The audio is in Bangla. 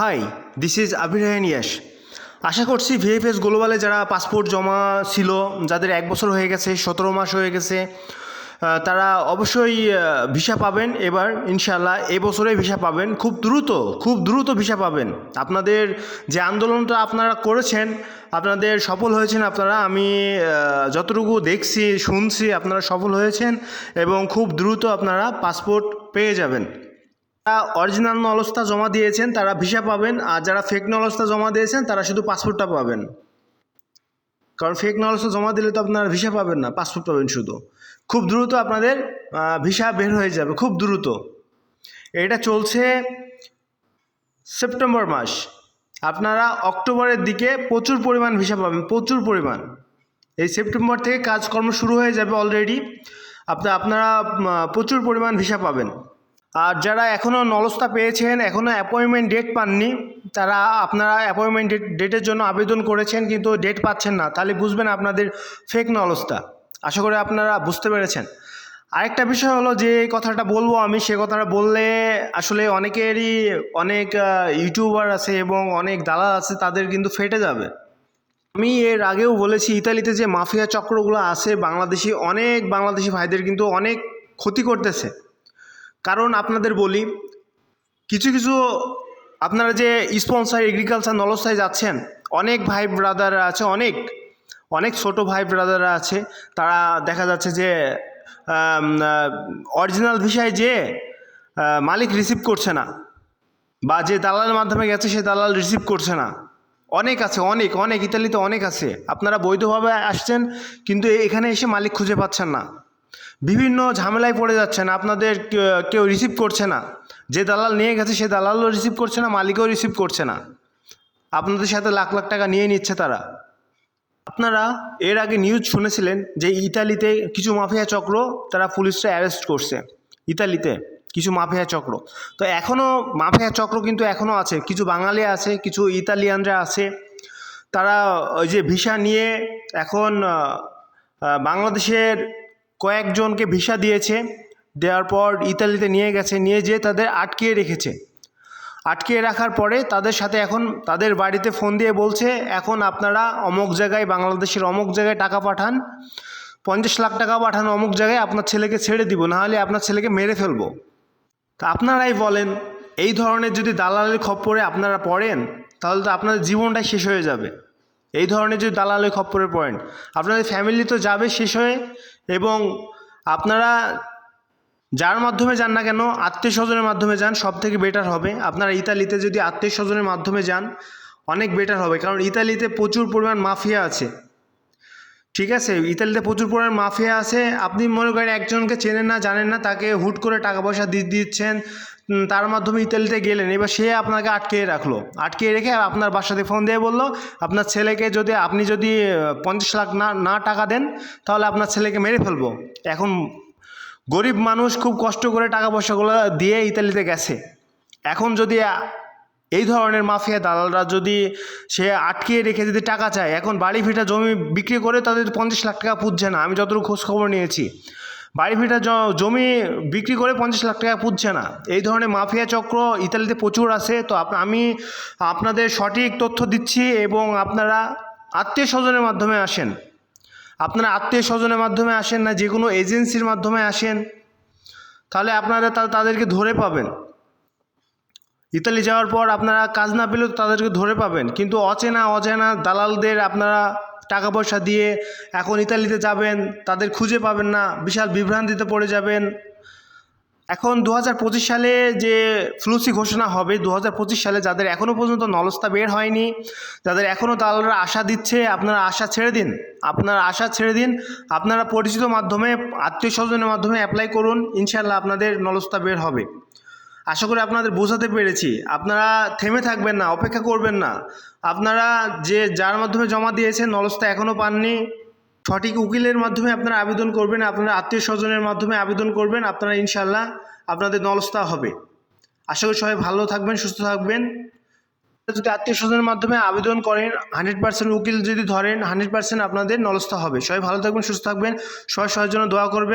হাই দিস ইজ আবির ইয়াস আশা করছি ভিএফএস গ্লোবালে যারা পাসপোর্ট জমা ছিল, যাদের এক বছর হয়ে গেছে, সতেরো মাস হয়ে গেছে তারা অবশ্যই ভিসা পাবেন। এবার ইনশাল্লাহ এবছরে ভিসা পাবেন। খুব দ্রুত খুব দ্রুত ভিসা পাবেন। আপনাদের যে আন্দোলনটা আপনারা করেছেন, আপনাদের সফল হয়েছেন আপনারা, আমি যতটুকু দেখছি, শুনছি, আপনারা সফল হয়েছেন এবং খুব দ্রুত আপনারা পাসপোর্ট পেয়ে যাবেন। যারা অরিজিনাল নলস্তা জমা দিয়েছেন, তারা ভিসা পাবেন, আর যারা ফেক নলস্তা জমা দিয়েছেন, তারা শুধু পাসপোর্টটা পাবেন। কারণ ফেক নলস্তা জমা দিলে তো আপনারা ভিসা পাবেন না পাসপোর্ট পাবেন শুধু। খুব দ্রুত আপনাদের ভিসা বের হয়ে যাবে, খুব দ্রুত। এটা চলছে সেপ্টেম্বর মাস। আপনারা অক্টোবরের দিকে প্রচুর পরিমাণ ভিসা পাবেন, প্রচুর পরিমাণ। এই সেপ্টেম্বর থেকে কাজকর্ম শুরু হয়ে যাবে অলরেডি আপনার আপনারা প্রচুর পরিমাণ ভিসা পাবেন। আর যারা এখনও নলস্তা পেয়েছেন এখনও অ্যাপয়েন্টমেন্ট ডেট পাননি, তারা আপনারা অ্যাপয়েন্টমেন্ট ডেট ডেটের জন্য আবেদন করেছেন, কিন্তু ডেট পাচ্ছেন না। তাহলে বুঝবেন আপনাদের ফেক নলস্তা। আশা করি আপনারা বুঝতে পেরেছেন। আরেকটা বিষয় হলো যে কথাটা বলব আমি, সে কথাটা বললে আসলে অনেকেরই অনেক ইউটিউবার আছে এবং অনেক দালাল আছে, তাদের কিন্তু ফেটে যাবে। আমি এর আগেও বলেছি, ইতালিতে যে মাফিয়া চক্রগুলো আছে, বাংলাদেশি, অনেক বাংলাদেশি ভাইদের কিন্তু অনেক ক্ষতি করতেছে। কারণ আপনাদের বলি, কিছু কিছু আপনারা যে স্পন্সার এগ্রিকালচার নলসায় যাচ্ছেন, অনেক ভাই ব্রাদাররা আছে, অনেক অনেক ছোট ভাই ব্রাদাররা আছে, তারা দেখা যাচ্ছে যে অরিজিনাল ভিসায় যে মালিক রিসিভ করছে না, বা যে দালালের মাধ্যমে গেছে, সে দালাল রিসিভ করছে না। অনেক আছে, অনেক অনেক, ইতালিতে অনেক আছে। আপনারা বৈধভাবে আসছেন, কিন্তু এখানে এসে মালিক খুঁজে পাচ্ছেন না। বিভিন্ন ঝামেলায় পড়ে যাচ্ছেন আপনাদের কেউ রিসিভ করছে না। যে দালাল নিয়ে গেছে, সে দালালও রিসিভ করছে না, মালিকও রিসিভ করছে না। আপনাদের সাথে লাখ লাখ টাকা নিয়ে নিচ্ছে তারা। আপনারা এর আগে নিউজ শুনেছিলেন যে ইতালিতে কিছু মাফিয়া চক্র, তারা পুলিশরা অ্যারেস্ট করছে। ইতালিতে কিছু মাফিয়া চক্র। তো এখনও মাফিয়া চক্র কিন্তু এখনও আছে। কিছু বাঙালি আছে, কিছু ইতালিয়ানরা আছে। তারা ওই যে ভিসা নিয়ে এখন বাংলাদেশের কয়েকজনকে ভিসা দিয়েছে, দেওয়ার পর ইতালিতে নিয়ে গেছে, নিয়ে যেয়ে তাদের আটকিয়ে রেখেছে। আটকে রাখার পরে তাদের সাথে এখন তাদের বাড়িতে ফোন দিয়ে বলছে, এখন আপনারা অমুক জায়গায়, বাংলাদেশের অমুক জায়গায় টাকা পাঠান, পঞ্চাশ লাখ টাকা পাঠান অমুক জায়গায়, আপনার ছেলেকে ছেড়ে দিব নাহলে আপনার ছেলেকে মেরে ফেলব। তা আপনারাই বলেন, এই ধরনের যদি দালালের খপ্পরে আপনারা পড়েন, তাহলে তো আপনাদের জীবনটাই শেষ হয়ে যাবে। এই ধরনের যদি দালালের খপ্পরে পড়েন আপনাদের ফ্যামিলি তো যাবে শেষ হয়ে এবং আপনারা যার মাধ্যমে যান না কেন আত্মীয় স্বজনের মাধ্যমে যান সব থেকে বেটার হবে। আপনারা ইতালিতে যদি আত্মীয় স্বজনের মাধ্যমে যান, অনেক বেটার হবে। কারণ ইতালিতে প্রচুর পরিমাণ মাফিয়া আছে। ঠিক আছে? ইতালিতে প্রচুর পরিমাণ মাফিয়া আছে। আপনি মনে করেন একজনকে চেনেন না, জানেন না, তাকে হুট করে টাকা পয়সা দিয়ে দিচ্ছেন তার মাধ্যমে ইতালিতে গেলেন। এবার সে আপনাকে আটকে রাখল। আটকে রেখে আপনার বাসাতে ফোন দিয়ে বলল, আপনার ছেলেকে যদি, আপনি যদি পঞ্চাশ লাখ না না টাকা দেন, তাহলে আপনার ছেলেকে মেরে ফেলব। এখন গরিব মানুষ খুব কষ্ট করে টাকা পয়সাগুলো দিয়ে ইতালিতে গেছে। এখন যদি এই ধরনের মাফিয়া দালালরা যদি সে আটকিয়ে রেখে যদি টাকা চায়, এখন বাড়ি ফিটা জমি বিক্রি করে তাদের পঞ্চাশ লাখ টাকা পুঁতছে না। আমি যতটুকু খোঁজ খবর নিয়েছি। বাড়ি ভিটা জমি বিক্রি করে পঞ্চাশ লাখ টাকা পুঁতছে না। এই ধরনের মাফিয়া চক্র ইতালিতে প্রচুর আছে। তো আমি আপনাদের সঠিক তথ্য দিচ্ছি এবং আপনারা আত্মীয় স্বজনের মাধ্যমে আসেন। আপনারা আত্মীয় স্বজনের মাধ্যমে আসেন না, যে কোনো এজেন্সির মাধ্যমে আসেন। তাহলে আপনারা তাদেরকে ধরে পাবেন। ইতালি যাওয়ার পর আপনারা কাজ না পেলেও তাদেরকে ধরে পাবেন। কিন্তু অচেনা অজানা দালালদের আপনারা টাকা পয়সা দিয়ে এখন ইতালিতে যাবেন, তাদের খুঁজে পাবেন না, বিশাল বিভ্রান্তিতে পড়ে যাবেন। এখন দু হাজার পঁচিশ সালে যে ফ্লুসি ঘোষণা হবে দু হাজার পঁচিশ সালে যাদের এখনও পর্যন্ত নলস্তা বের হয়নি, যাদের এখনও দালালরা আশা দিচ্ছে, আপনারা আশা ছেড়ে দিন। আপনারা আশা ছেড়ে দিন, আপনারা পরিচিত মাধ্যমে, আত্মীয় স্বজনের মাধ্যমে অ্যাপ্লাই করুন ইনশাল্লাহ আপনাদের নলস্তা বের হবে। আশা করি আপনাদের বোঝাতে পেরেছি। আপনারা থেমে থাকবেন না, অপেক্ষা করবেন না। আপনারা যে, যার মাধ্যমে জমা দিয়েছেন, নলস্তা এখনও পাননি, সঠিক উকিলের মাধ্যমে আপনারা আবেদন করবেন, আপনারা আত্মীয় স্বজনের মাধ্যমে আবেদন করবেন, আপনারা ইনশাল্লাহ আপনাদের নলস্তা হবে। আশা করি সবাই ভালো থাকবেন, সুস্থ থাকবেন। যদি আত্মীয় স্বজনের মাধ্যমে আবেদন করেন, হান্ড্রেড পার্সেন্ট উকিল যদি ধরেন, হান্ড্রেড পার্সেন্ট আপনাদের নলস্তা হবে। সবাই ভালো থাকবেন, সুস্থ থাকবেন। সবাই সবার জন্য দোয়া করবেন।